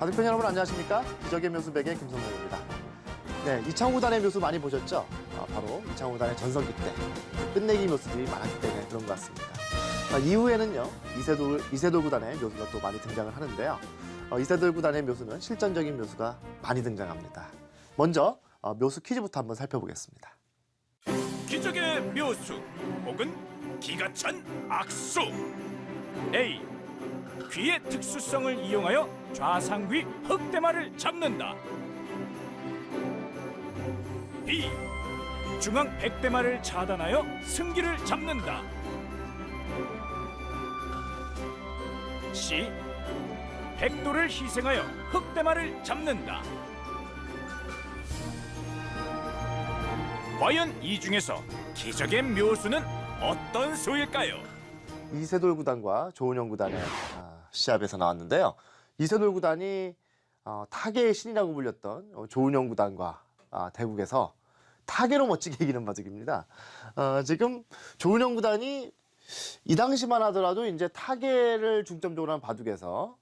바둑팬 여러분 안녕하십니까? 기적의 묘수 백의 김성동입니다. 네, 이창호 단의 묘수 많이 보셨죠? 아, 바로 이창호 단의 전성기 때 끝내기 묘수들이 많았기 때문에 그런 것 같습니다. 아, 이후에는요 이세돌 이세돌 구단의 묘수가 또 많이 등장을 하는데요. 어, 이세돌 구단의 묘수는 실전적인 묘수가 많이 등장합니다. 먼저 어, 묘수 퀴즈부터 한번 살펴보겠습니다. 기적의 묘수 혹은 기가 찬 악수 A 귀의 특수성을 이용하여 좌상귀 흑대마를 잡는다 B 중앙 백대마를 차단하여 승기를 잡는다 C 백도를 희생하여 흑대마를 잡는다 과연 이 중에서 기적의 묘수는 어떤 수일까요? 이세돌 구단과 조은영 구단의 아, 시합에서 나왔는데요. 이세돌 구단이 어, 타계의 신이라고 불렸던 어, 조은영 구단과 아, 대국에서 타계로 멋지게 이기는 바둑입니다. 어, 지금 조은영 구단이 이 당시만 하더라도 이제 타계를 중점적으로 한 바둑에서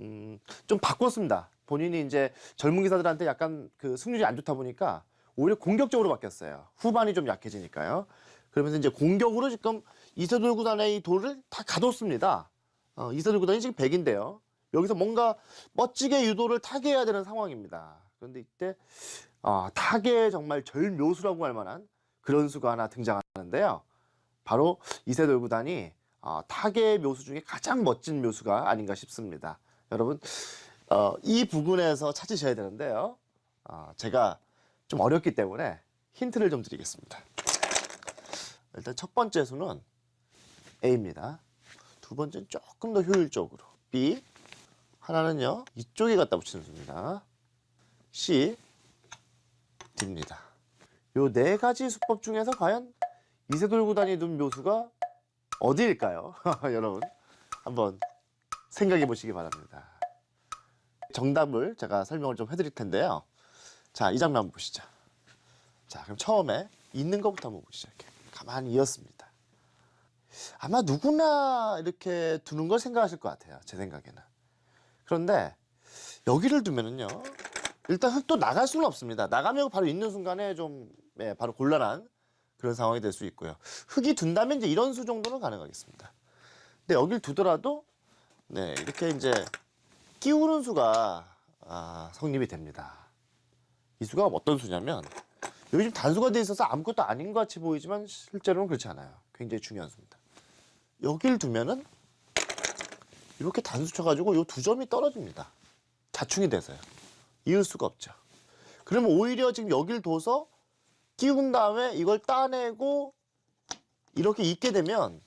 음, 좀 바꿨습니다. 본인이 이제 젊은 기사들한테 약간 그 승률이 안 좋다 보니까 오히려 공격적으로 바뀌었어요. 후반이 좀 약해지니까요. 그러면서 이제 공격으로 지금 이세돌 구단의 이 돌을 다 가뒀습니다. 어, 이세돌 구단이 지금 100인데요. 여기서 뭔가 멋지게 유도를 타개해야 되는 상황입니다. 그런데 이때 아, 타개의 정말 절묘수라고 할 만한 그런 수가 하나 등장하는데요. 바로 이세돌 구단이 아, 타개의 묘수 중에 가장 멋진 묘수가 아닌가 싶습니다. 여러분 어, 이 부분에서 찾으셔야 되는데요. 아, 제가 좀 어렵기 때문에 힌트를 좀 드리겠습니다. 일단 첫 번째 수는 A입니다. 두 번째는 조금 더 효율적으로 B 하나는요 이쪽에 갖다 붙이는 수입니다. C D입니다. 요 네 가지 수법 중에서 과연 이세돌 구단이 둔 묘수가 어디일까요? 여러분 한번 생각해 보시기 바랍니다. 정답을 제가 설명을 좀 해드릴 텐데요. 자, 이 장면 한번 보시죠. 자, 그럼 처음에 있는 것부터 한번 보시죠. 가만히 이었습니다. 아마 누구나 이렇게 두는 걸 생각하실 것 같아요. 제 생각에는. 그런데 여기를 두면은요. 일단 흙도 나갈 수는 없습니다. 나가면 바로 있는 순간에 좀 예, 바로 곤란한 그런 상황이 될 수 있고요. 흙이 둔다면 이제 이런 수 정도는 가능하겠습니다. 근데 여길 두더라도 네, 이렇게 이제 끼우는 수가 아, 성립이 됩니다. 이 수가 어떤 수냐면 여기 지금 단수가 돼 있어서 아무것도 아닌 것 같이 보이지만 실제로는 그렇지 않아요. 굉장히 중요한 수입니다. 여길 두면은 이렇게 단수 쳐가지고 이 두 점이 떨어집니다. 자충이 돼서요. 이을 수가 없죠. 그러면 오히려 지금 여길 둬서 끼운 다음에 이걸 따내고 이렇게 있게 되면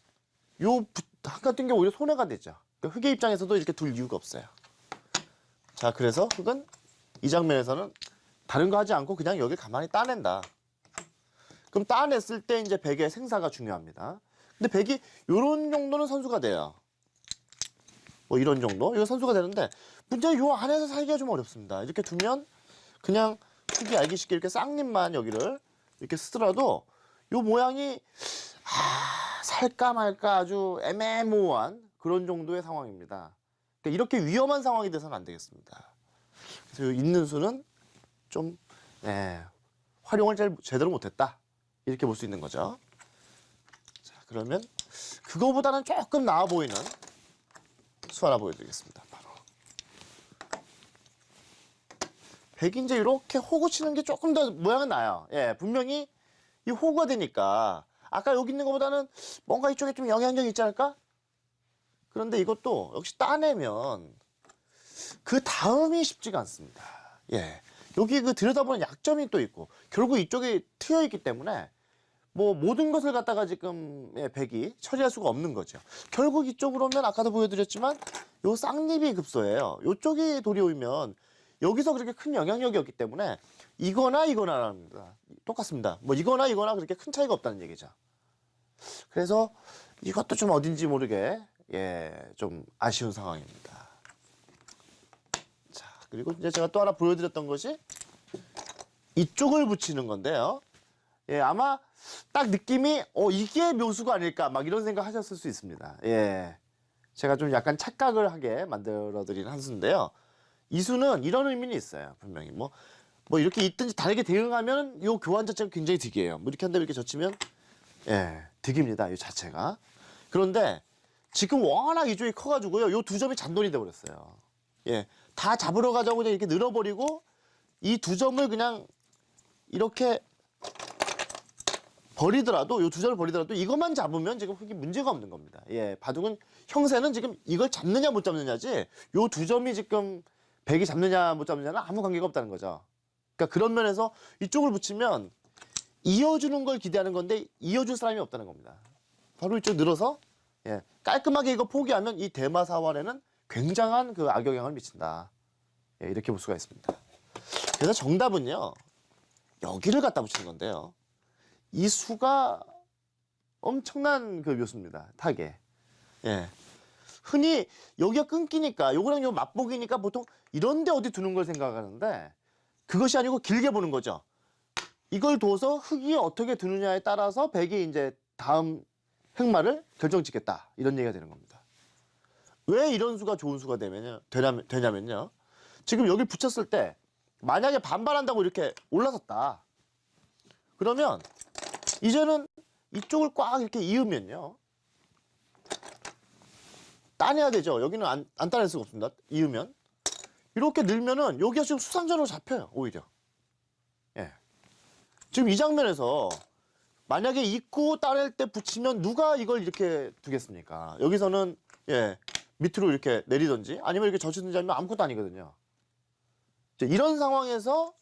요 한가뜬 게 오히려 손해가 되죠. 그러니까 흑의 입장에서도 이렇게 둘 이유가 없어요. 자, 그래서 흑은 이 장면에서는 다른 거 하지 않고 그냥 여기 가만히 따낸다. 그럼 따냈을 때 이제 백의 생사가 중요합니다. 근데 백이 요런 정도는 선수가 돼요. 뭐 이런 정도? 이거 선수가 되는데 문제는 요 안에서 살기가 좀 어렵습니다. 이렇게 두면 그냥 흙이 알기 쉽게 이렇게 쌍립만 여기를 이렇게 쓰더라도 요 모양이 아, 살까 말까 아주 애매모호한 그런 정도의 상황입니다. 그러니까 이렇게 위험한 상황이 돼서는 안 되겠습니다. 그래서 요 있는 수는 좀 예, 활용을 잘 제대로 못했다 이렇게 볼 수 있는 거죠. 자 그러면 그거보다는 조금 나아 보이는 수 하나 보여드리겠습니다. 바로 백인제 이렇게 호구 치는 게 조금 더 모양은 나요. 예, 분명히 이 호구가 되니까 아까 여기 있는 것보다는 뭔가 이쪽에 좀 영향력이 있지 않을까? 그런데 이것도 역시 따내면 그 다음이 쉽지가 않습니다. 예. 여기 그 들여다보는 약점이 또 있고 결국 이쪽이 트여 있기 때문에 뭐 모든 것을 갖다가 지금 예, 백이 처리할 수가 없는 거죠. 결국 이쪽으로 오면 아까도 보여드렸지만 요 쌍립이 급소예요. 요쪽이 돌이 오면 여기서 그렇게 큰 영향력이 없기 때문에 이거나 이거나랍니다. 똑같습니다. 뭐 이거나 이거나 그렇게 큰 차이가 없다는 얘기죠. 그래서 이것도 좀 어딘지 모르게 예, 좀 아쉬운 상황입니다. 자, 그리고 이제 제가 또 하나 보여드렸던 것이 이쪽을 붙이는 건데요. 예, 아마 딱 느낌이 어 이게 묘수가 아닐까 막 이런 생각 하셨을 수 있습니다. 예. 제가 좀 약간 착각을 하게 만들어 드린 한 수인데요. 이 수는 이런 의미는 있어요. 분명히 뭐, 뭐 이렇게 있든지 다르게 대응하면 요 교환 자체가 굉장히 득이에요. 뭐 이렇게 한다음 이렇게 젖히면 예, 득입니다. 이 자체가. 그런데 지금 워낙 이 쪽이 커 가지고요. 요 두 점이 잔돈이 돼 버렸어요. 예, 다 잡으러 가자고 그냥 이렇게 늘어버리고 이 두 점을 그냥 이렇게 버리더라도 요두 점을 버리더라도 이것만 잡으면 지금 흙이 문제가 없는 겁니다. 예, 바둑은 형세는 지금 이걸 잡느냐 못 잡느냐지 요 두 점이 지금 백이 잡느냐 못 잡느냐는 아무 관계가 없다는 거죠. 그러니까 그런 면에서 이쪽을 붙이면 이어주는 걸 기대하는 건데 이어줄 사람이 없다는 겁니다. 바로 이쪽 늘어서 예, 깔끔하게 이거 포기하면 이 대마 사활에는 굉장한 그 악영향을 미친다. 예, 이렇게 볼 수가 있습니다. 그래서 정답은요 여기를 갖다 붙이는 건데요. 이 수가 엄청난 그 묘수입니다. 타게. 예. 흔히 여기가 끊기니까 요거랑 요 맛보기니까 보통 이런데 어디 두는 걸 생각하는데 그것이 아니고 길게 보는 거죠. 이걸 둬서 흙이 어떻게 두느냐에 따라서 백이 이제 다음 흑마를 결정짓겠다 이런 얘기가 되는 겁니다. 왜 이런 수가 좋은 수가 되면요 되냐면, 되냐면요. 지금 여기 붙였을 때 만약에 반발한다고 이렇게 올라섰다. 그러면 이제는 이쪽을 꽉 이렇게 이으면요. 따내야 되죠. 여기는 안, 안 따낼 수가 없습니다. 이으면. 이렇게 늘면은 여기가 지금 수상전으로 잡혀요. 오히려. 예. 지금 이 장면에서 만약에 입고 따낼 때 붙이면 누가 이걸 이렇게 두겠습니까? 여기서는 예 밑으로 이렇게 내리든지 아니면 이렇게 젖히든지 하면 아무것도 아니거든요. 이런 상황에서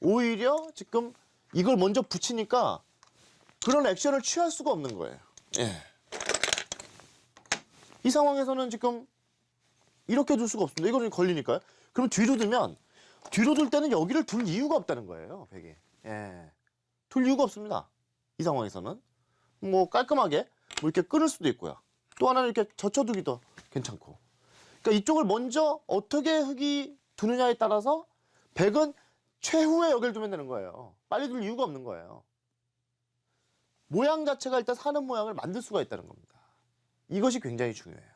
오히려 지금 이걸 먼저 붙이니까 그런 액션을 취할 수가 없는 거예요. 예. 이 상황에서는 지금 이렇게 둘 수가 없습니다. 이거는 걸리니까요. 그럼 뒤로 두면 뒤로 둘 때는 여기를 둘 이유가 없다는 거예요. 백이. 예. 둘 이유가 없습니다. 이 상황에서는 뭐 깔끔하게 뭐 이렇게 끊을 수도 있고요. 또 하나는 이렇게 젖혀두기도 괜찮고. 그러니까 이쪽을 먼저 어떻게 흙이 두느냐에 따라서 백은 최후에 여기를 두면 되는 거예요. 빨리 둘 이유가 없는 거예요. 모양 자체가 일단 사는 모양을 만들 수가 있다는 겁니다. 이것이 굉장히 중요해요.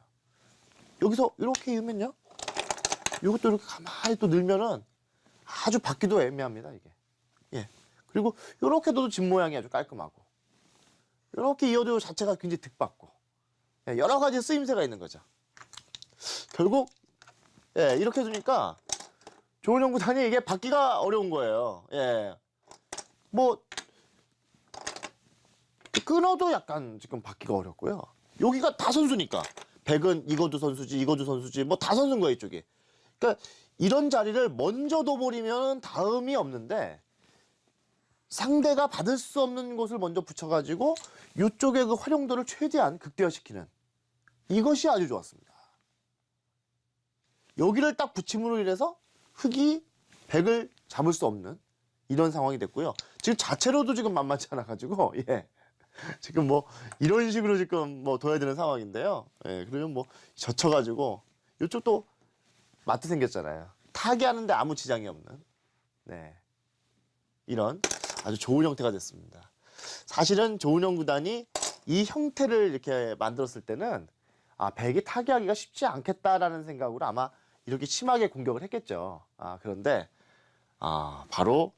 여기서 이렇게 이으면요. 이것도 이렇게 가만히 또 늘면은 아주 받기도 애매합니다, 이게. 예. 그리고 이렇게 둬도 집 모양이 아주 깔끔하고 이렇게 이어도 자체가 굉장히 득받고 예, 여러 가지 쓰임새가 있는 거죠. 결국 예, 이렇게 두니까 조은영 구단이 이게 받기가 어려운 거예요. 예. 뭐 끊어도 약간 지금 받기가 어렵고요. 여기가 다 선수니까 백은 이것도 선수지 이것도 선수지 뭐 다 선수인 거예요 이쪽이. 그러니까 이런 자리를 먼저 둬버리면 다음이 없는데 상대가 받을 수 없는 곳을 먼저 붙여가지고 이쪽의 그 활용도를 최대한 극대화시키는 이것이 아주 좋았습니다. 여기를 딱 붙임으로 인해서 흙이 백을 잡을 수 없는 이런 상황이 됐고요. 지금 자체로도 지금 만만치 않아 가지고 예. 지금 뭐 이런 식으로 지금 뭐 둬야 되는 상황인데요. 예. 그러면 뭐 젖혀 가지고 이쪽도 마트 생겼잖아요. 타기 하는데 아무 지장이 없는 네. 이런 아주 좋은 형태가 됐습니다. 사실은 조은영 구단이 이 형태를 이렇게 만들었을 때는 아, 백이 타기하기가 쉽지 않겠다라는 생각으로 아마 이렇게 심하게 공격을 했겠죠. 아, 그런데 아, 바로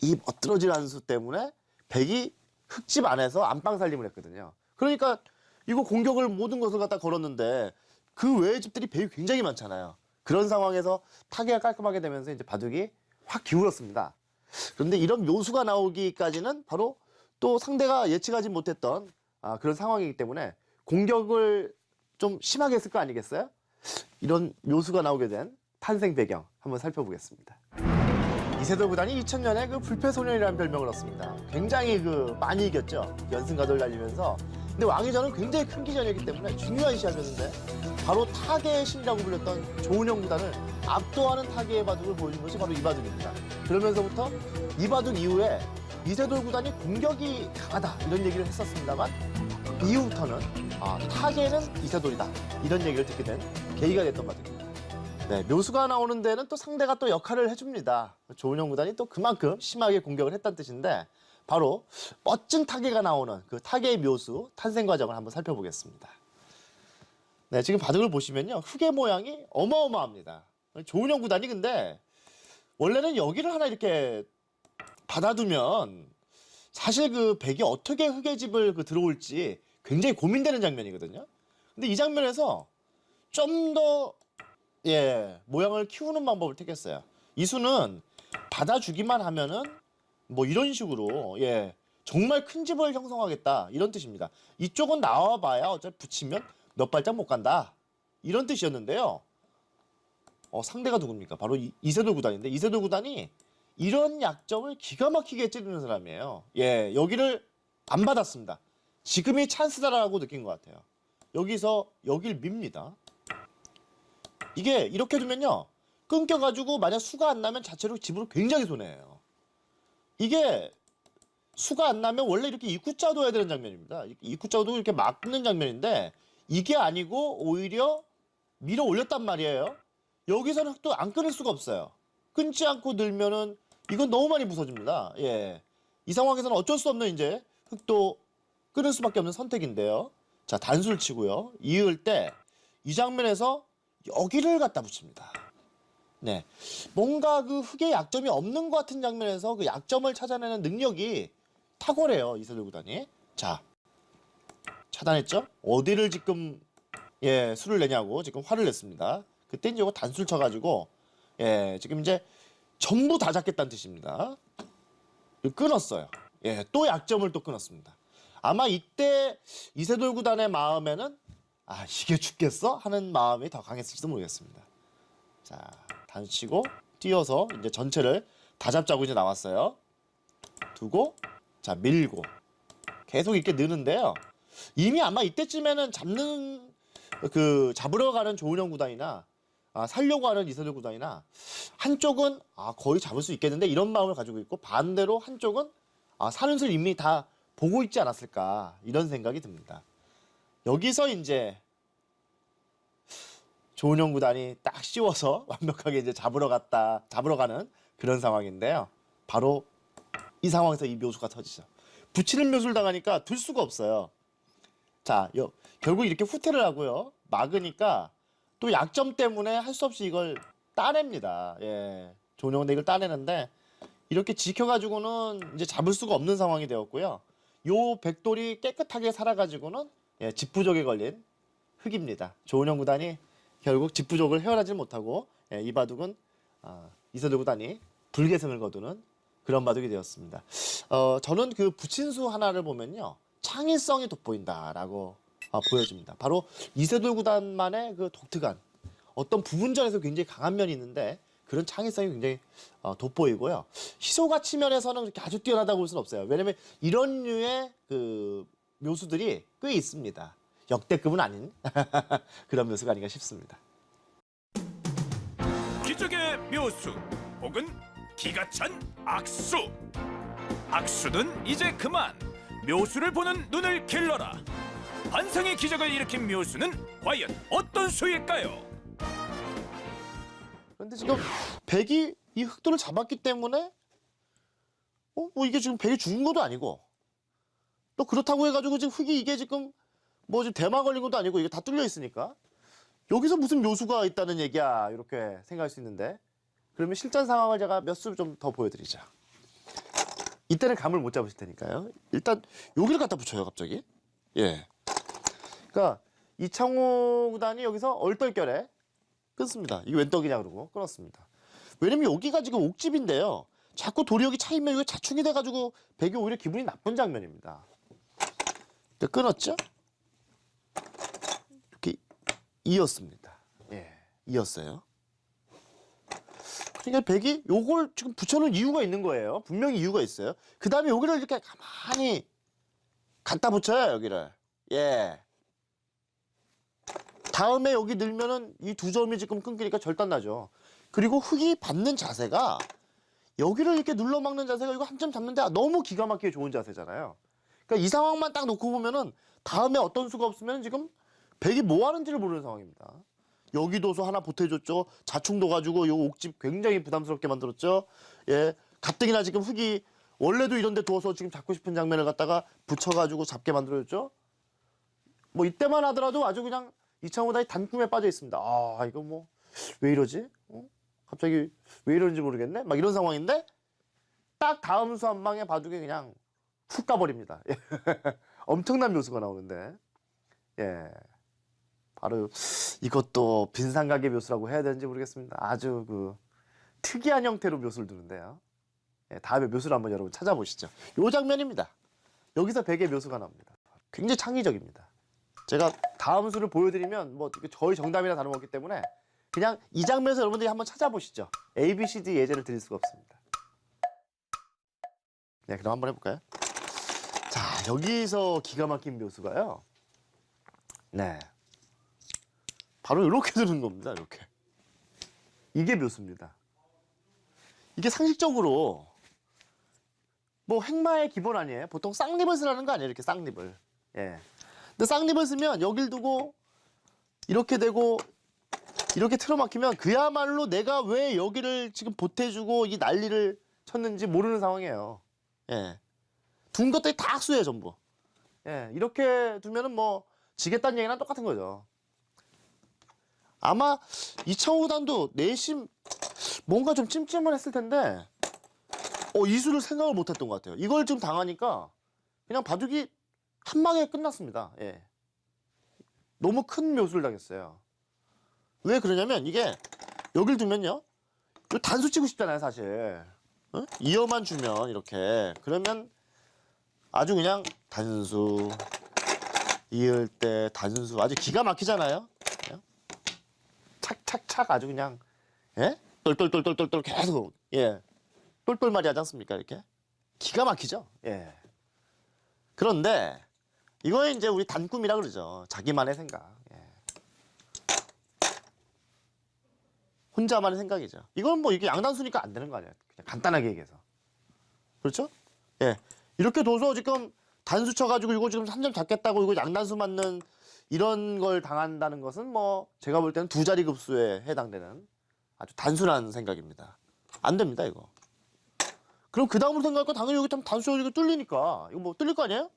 이 멋들어질 한수 때문에 백이 흙집 안에서 안방 살림을 했거든요. 그러니까 이거 공격을 모든 것을 갖다 걸었는데 그 외의 집들이 백이 굉장히 많잖아요. 그런 상황에서 타기가 깔끔하게 되면서 이제 바둑이 확 기울었습니다. 그런데 이런 묘수가 나오기까지는 바로 또 상대가 예측하지 못했던 아, 그런 상황이기 때문에 공격을 좀 심하게 했을 거 아니겠어요? 이런 묘수가 나오게 된 탄생 배경 한번 살펴보겠습니다. 이세돌 구단이 2000년에 그 불패소년이라는 별명을 얻습니다. 굉장히 그 많이 이겼죠. 연승가도를 달리면서. 근데 왕위전은 굉장히 큰 기전이었기 때문에 중요한 시합이었는데 바로 타계의 신이라고 불렸던 조은영 구단을 압도하는 타계의 바둑을 보여준 것이 바로 이 바둑입니다. 그러면서부터 이 바둑 이후에 이세돌 구단이 공격이 강하다 이런 얘기를 했었습니다만 이후부터는 아, 타계는 이세돌이다 이런 얘기를 듣게 된 계기가 됐던 바둑입니다. 네, 묘수가 나오는 데는 또 상대가 또 역할을 해줍니다. 조은영 구단이 또 그만큼 심하게 공격을 했다는 뜻인데 바로 멋진 타계가 나오는 그 타계의 묘수 탄생 과정을 한번 살펴보겠습니다. 네, 지금 바둑을 보시면요. 흙의 모양이 어마어마합니다. 조은영 구단이 근데 원래는 여기를 하나 이렇게 받아두면 사실 그 백이 어떻게 흑의 집을 그 들어올지 굉장히 고민되는 장면이거든요. 근데 이 장면에서 좀더 예, 모양을 키우는 방법을 택했어요. 이수는 받아주기만 하면은 뭐 이런 식으로 예, 정말 큰 집을 형성하겠다 이런 뜻입니다. 이쪽은 나와봐야 어차피 붙이면 몇 발짝 못 간다 이런 뜻이었는데요. 어, 상대가 누굽니까? 바로 이, 이세돌 구단인데 이세돌 구단이 이런 약점을 기가 막히게 찌르는 사람이에요. 예, 여기를 안 받았습니다. 지금이 찬스다라고 느낀 것 같아요. 여기서 여길 밉니다. 이게 이렇게 두면요. 끊겨가지고 만약 수가 안 나면 자체로 집으로 굉장히 손해예요. 이게 수가 안 나면 원래 이렇게 입구자 둬야 되는 장면입니다. 입구자도 이렇게 막는 장면인데 이게 아니고 오히려 밀어 올렸단 말이에요. 여기서는 또안 끊을 수가 없어요. 끊지 않고 늘면은 이건 너무 많이 부서집니다. 예. 이 상황에서는 어쩔 수 없는 이제 흑도 끊을 수밖에 없는 선택인데요. 자, 단수를 치고요. 이을 때 이 장면에서 여기를 갖다 붙입니다. 네. 뭔가 그 흑의 약점이 없는 것 같은 장면에서 그 약점을 찾아내는 능력이 탁월해요. 이세돌 구단이. 자. 차단했죠? 어디를 지금 예, 수를 내냐고 지금 화를 냈습니다. 그때 이제 이거 단수를 쳐가지고 예, 지금 이제 전부 다 잡겠다는 뜻입니다. 끊었어요. 예, 또 약점을 또 끊었습니다. 아마 이때 이세돌 구단의 마음에는 아 이게 죽겠어 하는 마음이 더 강했을지도 모르겠습니다. 자 단치고 뛰어서 이제 전체를 다 잡자고 이제 나왔어요. 두고 자 밀고 계속 이렇게 느는데요. 이미 아마 이때쯤에는 잡는 그 잡으러 가는 조은영 구단이나 아, 살려고 하는 이세돌 구단이나 한쪽은 아, 거의 잡을 수 있겠는데 이런 마음을 가지고 있고 반대로 한쪽은 아, 사는 술 이미 다 보고 있지 않았을까 이런 생각이 듭니다. 여기서 이제 조은영 구단이 딱 씌워서 완벽하게 이제 잡으러 갔다 잡으러 가는 그런 상황인데요. 바로 이 상황에서 이 묘수가 터지죠. 붙이는 묘수를 당하니까 들 수가 없어요. 자, 여, 결국 이렇게 후퇴를 하고요. 막으니까 또 약점 때문에 할 수 없이 이걸 따냅니다. 예. 조은영 이걸 따내는데 이렇게 지켜가지고는 이제 잡을 수가 없는 상황이 되었고요. 요 백돌이 깨끗하게 살아가지고는 예, 집부족에 걸린 흑입니다. 조은영 구단이 결국 집부족을 헤어나지 못하고 예, 이 바둑은 아, 이세돌 구단이 불계승을 거두는 그런 바둑이 되었습니다. 어, 저는 그 부친수 하나를 보면요 창의성이 돋보인다라고 어, 보여집니다. 바로 이세돌 구단만의 그 독특한 어떤 부분전에서 굉장히 강한 면이 있는데 그런 창의성이 굉장히 어, 돋보이고요. 희소가 치면에서는 그렇게 아주 뛰어나다고 볼 수는 없어요. 왜냐면 이런 류의 그 묘수들이 꽤 있습니다. 역대급은 아닌 그런 묘수가 아닌가 싶습니다. 기적의 묘수 혹은 기가 찬 악수 악수는 이제 그만 묘수를 보는 눈을 길러라 환상의 기적을 일으킨 묘수는 과연 어떤 수일까요? 그런데 지금 백이 이 흑도를 잡았기 때문에 어? 뭐 이게 지금 백이 죽은 것도 아니고 또 그렇다고 해가지고 지금 흑이 이게 지금 뭐 지금 대마 걸린 것도 아니고 이게 다 뚫려 있으니까 여기서 무슨 묘수가 있다는 얘기야 이렇게 생각할 수 있는데 그러면 실전 상황을 제가 몇 수 좀 더 보여드리죠. 이때는 감을 못 잡으실 테니까요. 일단 여기를 갖다 붙여요 갑자기. 예. 그러니까 이창호 구단이 여기서 얼떨결에 끊습니다. 이게 웬 떡이냐 그러고 끊었습니다. 왜냐면 여기가 지금 옥집인데요. 자꾸 도력이 차이면 이거 자충이 돼가지고 백이 오히려 기분이 나쁜 장면입니다. 끊었죠? 이었습니다. 예, 이었어요. 그러니까 백이 요걸 지금 붙여놓은 이유가 있는 거예요. 분명히 이유가 있어요. 그 다음에 여기를 이렇게 가만히 갖다 붙여요, 여기를. 예. 다음에 여기 늘면은 이 두 점이 지금 끊기니까 절단나죠. 그리고 흙이 받는 자세가 여기를 이렇게 눌러 막는 자세가 이거 한 점 잡는데 너무 기가 막히게 좋은 자세잖아요. 그러니까 이 상황만 딱 놓고 보면은 다음에 어떤 수가 없으면 지금 백이 뭐 하는지를 모르는 상황입니다. 여기 도서 하나 보태줬죠. 자충도 가지고 요 옥집 굉장히 부담스럽게 만들었죠. 예. 가뜩이나 지금 흙이 원래도 이런 데 두어서 지금 잡고 싶은 장면을 갖다가 붙여가지고 잡게 만들어줬죠. 뭐 이때만 하더라도 아주 그냥 이창호 다이 단꿈에 빠져 있습니다. 아 이거 뭐 왜 이러지? 어? 갑자기 왜 이러는지 모르겠네. 막 이런 상황인데 딱 다음 수 한 방에 바둑이 그냥 훅 가버립니다. 예. 엄청난 묘수가 나오는데 예 바로 이것도 빈상각의 묘수라고 해야 되는지 모르겠습니다. 아주 그 특이한 형태로 묘수를 두는데요. 예, 다음에 묘수를 한번 여러분 찾아보시죠. 요 장면입니다. 여기서 백의 묘수가 나옵니다. 굉장히 창의적입니다. 제가 다음 수를 보여드리면 뭐 저희 정답이나 다름없기 때문에 그냥 이 장면에서 여러분들이 한번 찾아보시죠. A, B, C, D 예제를 드릴 수가 없습니다. 네, 그럼 한번 해볼까요? 자, 여기서 기가 막힌 묘수가요. 네. 바로 이렇게 드는 겁니다. 이렇게. 이게 묘수입니다. 이게 상식적으로 뭐 행마의 기본 아니에요? 보통 쌍립을 쓰라는 거 아니에요? 이렇게 쌍립을. 예. 근데 쌍립을 쓰면 여길 두고 이렇게 되고 이렇게 틀어막히면 그야말로 내가 왜 여기를 지금 보태주고 이 난리를 쳤는지 모르는 상황이에요. 예. 둔 것들이 다 악수예요, 전부. 예. 이렇게 두면은 뭐 지겠다는 얘기랑 똑같은 거죠. 아마 이창호 구단도 내심 뭔가 좀 찜찜을 했을 텐데 어, 이수를 생각을 못 했던 것 같아요. 이걸 좀 당하니까 그냥 바둑이 한 방에 끝났습니다. 예. 너무 큰 묘수를 당했어요. 왜 그러냐면 이게 여길 두면요. 요 단수 치고 싶잖아요, 사실. 어? 이어만 주면 이렇게 그러면 아주 그냥 단수 이을 때 단수 아주 기가 막히잖아요. 예? 착착착 아주 그냥 예? 똘똘똘똘똘똘 계속 예. 똘똘말이 하지 않습니까, 이렇게? 기가 막히죠. 예. 그런데 이거 이제 우리 단꿈이라 그러죠. 자기만의 생각. 예. 혼자만의 생각이죠. 이건 뭐 이게 양단수니까 안 되는 거 아니에요. 그냥 간단하게 얘기해서. 그렇죠? 예. 이렇게 둬서 지금 단수 쳐가지고 이거 지금 3점 잡겠다고 이거 양단수 맞는 이런 걸 당한다는 것은 뭐 제가 볼 때는 두 자리 급수에 해당되는 아주 단순한 생각입니다. 안 됩니다, 이거. 그럼 그 다음으로 생각할까 당연히 여기 좀 단수 이거 뚫리니까 이거 뭐 뚫릴 거 아니에요?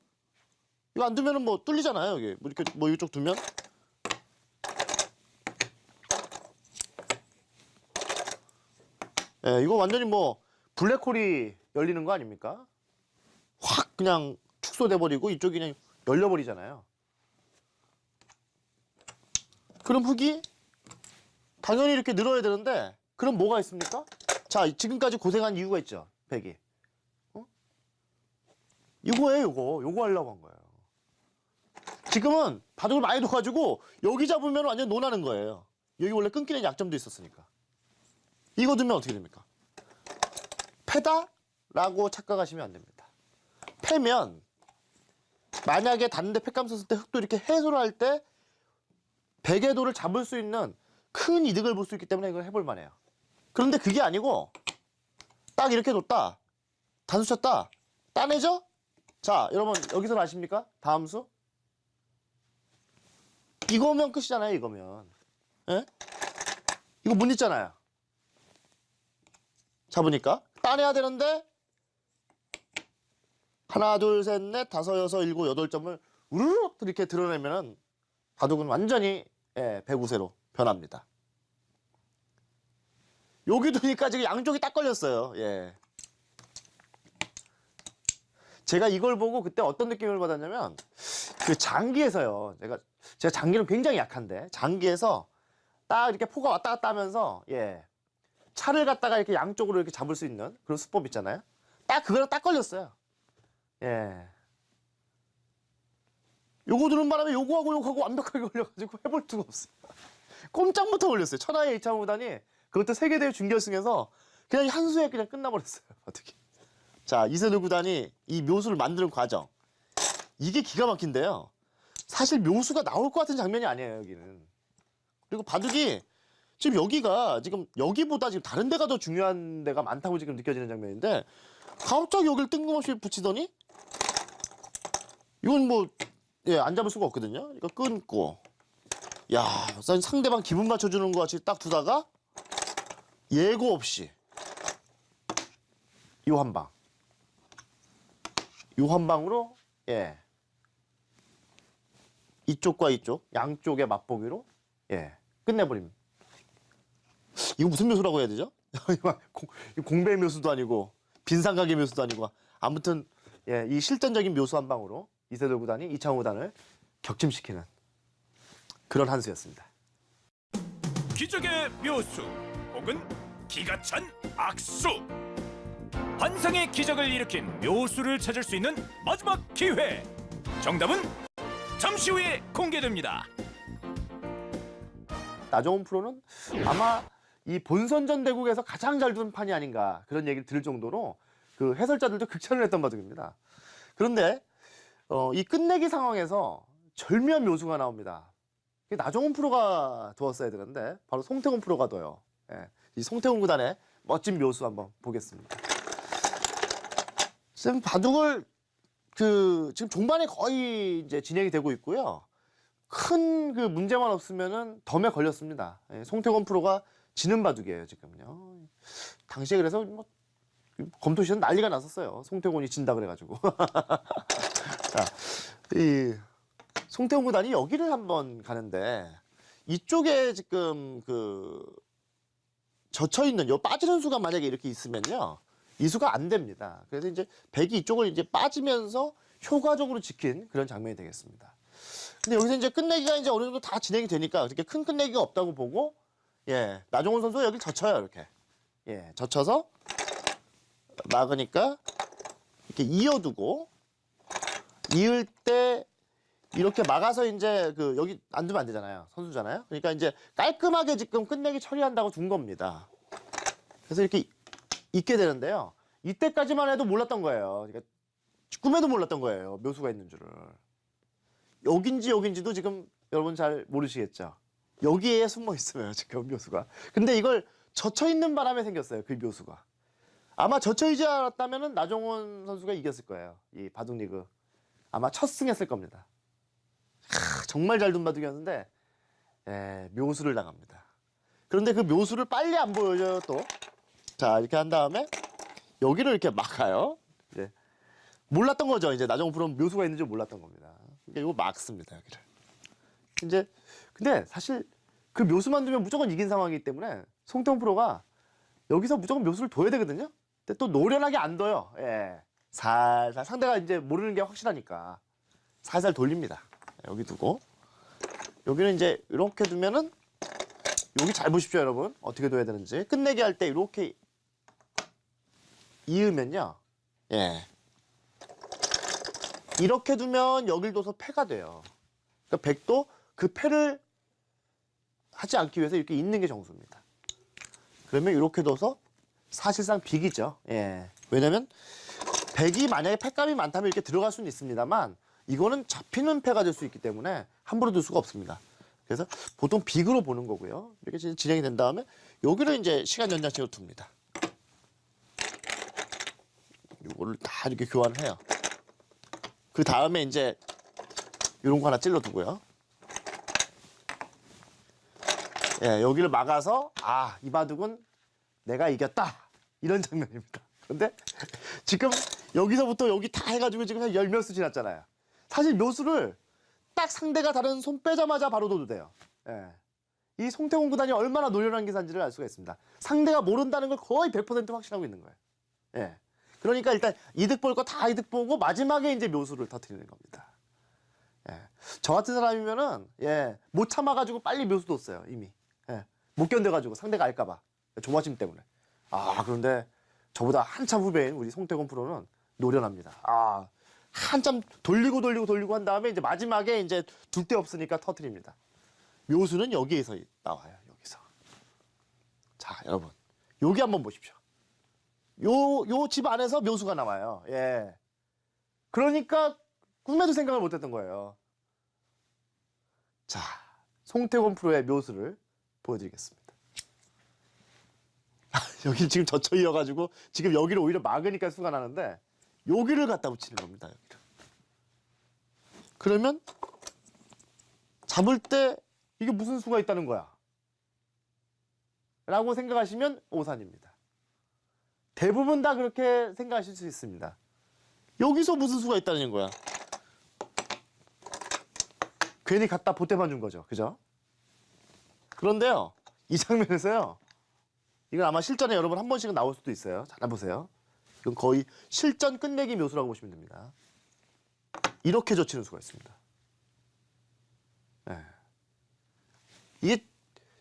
이거 안 두면은 뭐 뚫리잖아요 여기 뭐 이렇게 뭐 이쪽 두면 예 이거 완전히 뭐 블랙홀이 열리는 거 아닙니까? 확 그냥 축소돼 버리고 이쪽이 그냥 열려 버리잖아요. 그럼 흙이 당연히 이렇게 늘어야 되는데 그럼 뭐가 있습니까? 자 지금까지 고생한 이유가 있죠 백이 어? 이거예요 이거 요거 하려고 한 거예요 지금은 바둑을 많이 둬가지고 여기 잡으면 완전 논하는 거예요 여기 원래 끊기는 약점도 있었으니까 이거 두면 어떻게 됩니까? 패다라고 착각하시면 안 됩니다 패면 만약에 다른 데 패감 썼을 때 흑도 이렇게 해소를 할 때 백의도를 잡을 수 있는 큰 이득을 볼 수 있기 때문에 이걸 해볼 만해요. 그런데 그게 아니고 딱 이렇게 뒀다. 단수 쳤다. 따내죠? 자 여러분 여기서 아십니까? 다음 수. 이거면 끝이잖아요 이거면. 예? 이거 못 잊잖아요. 잡으니까. 따내야 되는데 하나 둘 셋 넷 다섯 여섯 일곱 여덟 점을 우르르 이렇게 드러내면은 바둑은 완전히 예, 배구세로 변합니다. 여기 두니까 지금 양쪽이 딱 걸렸어요. 예. 제가 이걸 보고 그때 어떤 느낌을 받았냐면 그 장기에서요. 제가 제가 장기는 굉장히 약한데 장기에서 딱 이렇게 포가 왔다 갔다 하면서 예. 차를 갖다가 이렇게 양쪽으로 이렇게 잡을 수 있는 그런 수법 있잖아요. 딱 그거랑 딱 걸렸어요. 예. 요거 두는 바람에 요거하고 요거하고 완벽하게 걸려가지고 해볼 수가 없어요. 꼼짝부터 걸렸어요. 천하의 이창호 구단이 그것도 세계대회 준결승에서 그냥 한 수에 그냥 끝나버렸어요. 어떻게? 자 이세돌 구단이 이 묘수를 만드는 과정 이게 기가 막힌데요. 사실 묘수가 나올 것 같은 장면이 아니에요 여기는. 그리고 바둑이 지금 여기가 지금 여기보다 지금 다른 데가 더 중요한 데가 많다고 지금 느껴지는 장면인데 갑자기 여기를 뜬금없이 붙이더니 이건 뭐 예, 안 잡을 수가 없거든요. 이거 끊고. 야, 난 상대방 기분 맞춰주는 것 같이 딱 두다가 예고 없이 요 한 방. 요 한 방으로 예. 이쪽과 이쪽 양쪽의 맛보기로 예. 끝내버립니다. 이거 무슨 묘수라고 해야 되죠? 공배 묘수도 아니고 빈상가게 묘수도 아니고 아무튼 예, 이 실전적인 묘수 한 방으로 이세돌 구단이 이창호 구단을 격침시키는 그런 한 수였습니다. 기적의 묘수 혹은 기가 찬 악수 환상의 기적을 일으킨 묘수를 찾을 수 있는 마지막 기회 정답은 잠시 후에 공개됩니다 나정훈 프로는 아마 이 본선전 대국에서 가장 잘 두는 판이 아닌가 그런 얘기를 들을 정도로 그 해설자들도 극찬을 했던 바둑입니다. 그런데 어, 이 끝내기 상황에서 절묘한 묘수가 나옵니다. 나정훈 프로가 두었어야 되는데 바로 송태곤 프로가 둬요. 예, 이 송태곤 구단의 멋진 묘수 한번 보겠습니다. 지금 바둑을 그 지금 종반에 거의 이제 진행이 되고 있고요. 큰 그 문제만 없으면은 덤에 걸렸습니다. 예, 송태곤 프로가 지는 바둑이에요 지금요. 당시에 그래서 뭐 검토실은 난리가 났었어요. 송태곤이 진다 그래가지고. 자, 이 송태곤 구단이 여기를 한번 가는데 이쪽에 지금 그 젖혀 있는 요 빠지는 수가 만약에 이렇게 있으면요. 이 수가 안 됩니다. 그래서 이제 백이 이쪽을 이제 빠지면서 효과적으로 지킨 그런 장면이 되겠습니다. 근데 여기서 이제 끝내기가 이제 어느 정도 다 진행이 되니까 그렇게 큰 끝내기가 없다고 보고 예 나종훈 선수가 여기 젖혀요 이렇게 예 젖혀서 막으니까 이렇게 이어두고 이을 때 이렇게 막아서 이제 그 여기 안 두면 안 되잖아요. 선수잖아요. 그러니까 이제 깔끔하게 지금 끝내기 처리한다고 둔 겁니다. 그래서 이렇게 있게 되는데요. 이때까지만 해도 몰랐던 거예요. 그러니까 꿈에도 몰랐던 거예요. 묘수가 있는 줄을. 여긴지 여긴지도 지금 여러분 잘 모르시겠죠. 여기에 숨어 있어요 지금 묘수가. 근데 이걸 젖혀 있는 바람에 생겼어요 그 묘수가. 아마 않았다면은 나종원 선수가 이겼을 거예요 이 바둑 리그. 아마 첫 승했을 겁니다. 하, 정말 잘 둔 바둑이었는데 예, 묘수를 당합니다. 그런데 그 묘수를 빨리 안 보여줘요 또. 자 이렇게 한 다음에 여기를 이렇게 막아요. 이제 몰랐던 거죠. 이제 나정훈 프로는 묘수가 있는 줄 몰랐던 겁니다. 그러니까 이거 막습니다 여기를. 이제 근데 사실 그 묘수만 두면 무조건 이긴 상황이기 때문에 송태훈 프로가 여기서 무조건 묘수를 둬야 되거든요. 근데 또 노련하게 안 둬요. 예. 살살 상대가 이제 모르는 게 확실하니까 살살 돌립니다. 여기 두고 여기는 이제 이렇게 두면은 여기 잘 보십시오 여러분 어떻게 둬야 되는지 끝내기 할 때 이렇게 이으면요. 예. 이렇게 두면 여길 둬서 패가 돼요. 그러니까 백도 그 패를 하지 않기 위해서 이렇게 있는 게 정수입니다. 그러면 이렇게 둬서 사실상 빅이죠. 예. 왜냐면 백이 만약에 패감이 많다면 이렇게 들어갈 수는 있습니다만 이거는 잡히는 패가 될 수 있기 때문에 함부로 둘 수가 없습니다. 그래서 보통 빅으로 보는 거고요. 이렇게 진- 진행이 된 다음에 여기를 이제 시간 연장체로 둡니다. 이거를 다 이렇게 교환을 해요. 그 다음에 이제 이런 거 하나 찔러 두고요. 예, 여기를 막아서 아, 이 바둑은 내가 이겼다. 이런 장면입니다. 근데 지금 여기서부터 여기 다 해가지고 지금 한열몇 수 지났잖아요. 사실 묘수를 딱 상대가 다른 손 빼자마자 바로 둬도 돼요. 예. 이 송태곤 구단이 얼마나 노련한 기사인지를 알 수가 있습니다. 상대가 모른다는 걸 거의 100% 확신하고 있는 거예요. 예. 그러니까 일단 이득 볼 거 다 이득 보고 마지막에 이제 묘수를 터트리는 겁니다. 예. 저 같은 사람이면은 예, 못 참아가지고 빨리 묘수 뒀어요 이미. 예. 못 견뎌가지고 상대가 알까봐 조마심 때문에. 아 그런데 저보다 한참 후배인 우리 송태곤 프로는 노련합니다. 아 한참 돌리고 돌리고 돌리고 한 다음에 이제 마지막에 이제 둘 데 없으니까 터트립니다. 묘수는 여기에서 나와요 여기서. 자 여러분 여기 한번 보십시오. 요, 요 집 안에서 묘수가 나와요. 예. 그러니까 꿈에도 생각을 못 했던 거예요. 자, 송태곤 프로의 묘수를 보여드리겠습니다. 여기 지금 젖혀 이어가지고 지금 여기를 오히려 막으니까 수가 나는데 여기를 갖다 붙이는 겁니다. 여기를. 그러면 잡을 때 이게 무슨 수가 있다는 거야? 라고 생각하시면 오산입니다. 대부분 다 그렇게 생각하실 수 있습니다. 여기서 무슨 수가 있다는 거야. 괜히 갖다 보태만 준 거죠. 그죠? 그런데요, 이 장면에서요, 이건 아마 실전에 여러분 한 번씩은 나올 수도 있어요. 잘 보세요. 이건 거의 실전 끝내기 묘수라고 보시면 됩니다. 이렇게 젖히는 수가 있습니다. 예. 이게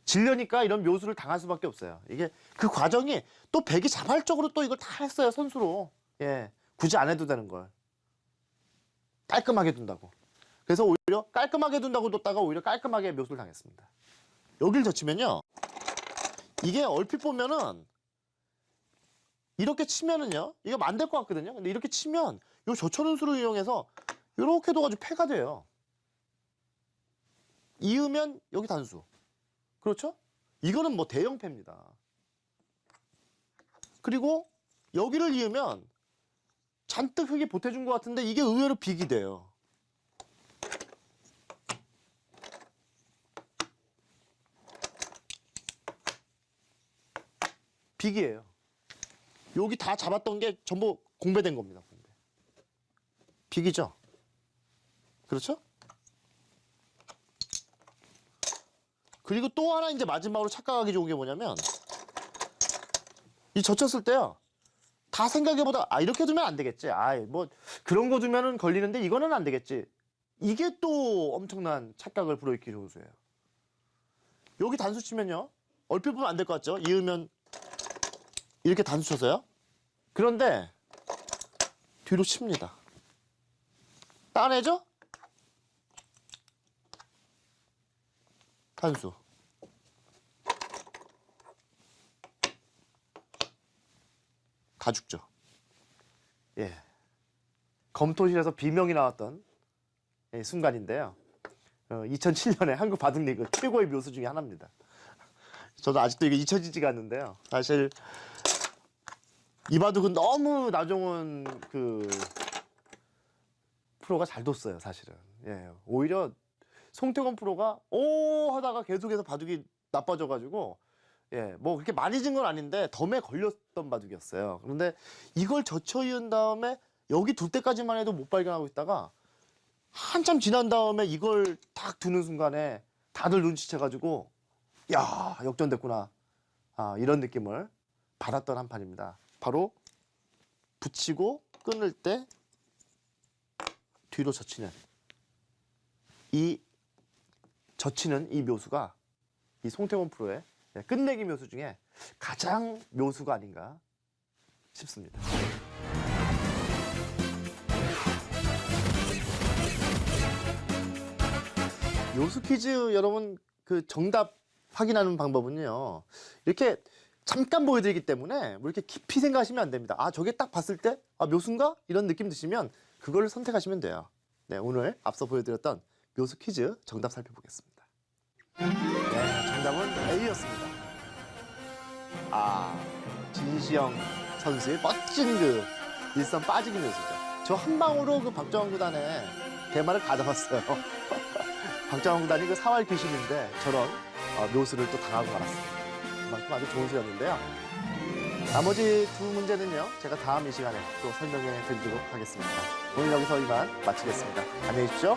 질려니까 이런 묘수를 당할 수밖에 없어요. 이게 그 과정이 또 백이 자발적으로 또 이걸 다 했어요 선수로. 예, 굳이 안 해도 되는 걸 깔끔하게 둔다고. 그래서 오히려 깔끔하게 둔다고 뒀다가 오히려 깔끔하게 묘수를 당했습니다. 여길 젖히면요, 이게 얼핏 보면은 이렇게 치면은요, 이거 안될것 같거든요. 근데 이렇게 치면 요 저천운수를 이용해서 이렇게 둬가지고 패가 돼요. 이으면 여기 단수. 그렇죠? 이거는 뭐 대형 패입니다. 그리고 여기를 이으면 잔뜩 흙이 보태준 것 같은데 이게 의외로 빅이 돼요. 빅이에요. 여기 다 잡았던 게 전부 공배된 겁니다. 공배. 빅이죠? 그렇죠? 그리고 또 하나 이제 마지막으로 착각하기 좋은 게 뭐냐면 이 젖혔을 때요. 다 생각해보다 아 이렇게 두면 안 되겠지. 아뭐 그런 거 두면은 걸리는데 이거는 안 되겠지. 이게 또 엄청난 착각을 불러일으키기 좋은 수예요. 여기 단수 치면요. 얼핏 보면 안 될 것 같죠? 이으면 이렇게 단수 쳐서요. 그런데 뒤로 칩니다. 따내죠? 단수. 다 죽죠. 예. 검토실에서 비명이 나왔던 예, 순간인데요. 어, 2007년에 한국 바둑리그 최고의 묘수 중에 하나입니다. 저도 아직도 이게 잊혀지지가 않는데요. 사실 이 바둑은 너무 나종훈 그 프로가 잘 뒀어요, 사실은. 예. 오히려 송태곤 프로가 오 하다가 계속해서 바둑이 나빠져가지고 예, 뭐 그렇게 많이 진 건 아닌데 덤에 걸렸던 바둑이었어요. 그런데 이걸 젖혀 이은 다음에 여기 둘 때까지만 해도 못 발견하고 있다가 한참 지난 다음에 이걸 딱 두는 순간에 다들 눈치채가지고 야 역전됐구나 아, 이런 느낌을 받았던 한 판입니다. 바로 붙이고 끊을 때 뒤로 젖히는 이 젖히는 이 묘수가 이 송태곤 프로의 끝내기 묘수 중에 가장 묘수가 아닌가 싶습니다. 묘수 퀴즈 여러분 그 정답 확인하는 방법은요. 이렇게 잠깐 보여드리기 때문에 뭐 이렇게 깊이 생각하시면 안 됩니다. 아 저게 딱 봤을 때 아 묘수인가 이런 느낌 드시면 그걸 선택하시면 돼요. 네 오늘 앞서 보여드렸던 묘수 퀴즈 정답 살펴보겠습니다. 네 정답은 A였습니다. 아 진시영 선수의 멋진 그 일선 빠지기 묘수죠. 저 한 방으로 그 박정환 구단의 대마를 가져갔어요. 박정환 구단이 그 사활 귀신인데 저런 어, 묘수를 또 당하고 말았습니다. 그만큼 아주 좋은 수였는데요. 나머지 두 문제는요, 제가 다음 이 시간에 또 설명해 드리도록 하겠습니다. 오늘 여기서 이만 마치겠습니다. 안녕히 계십시오.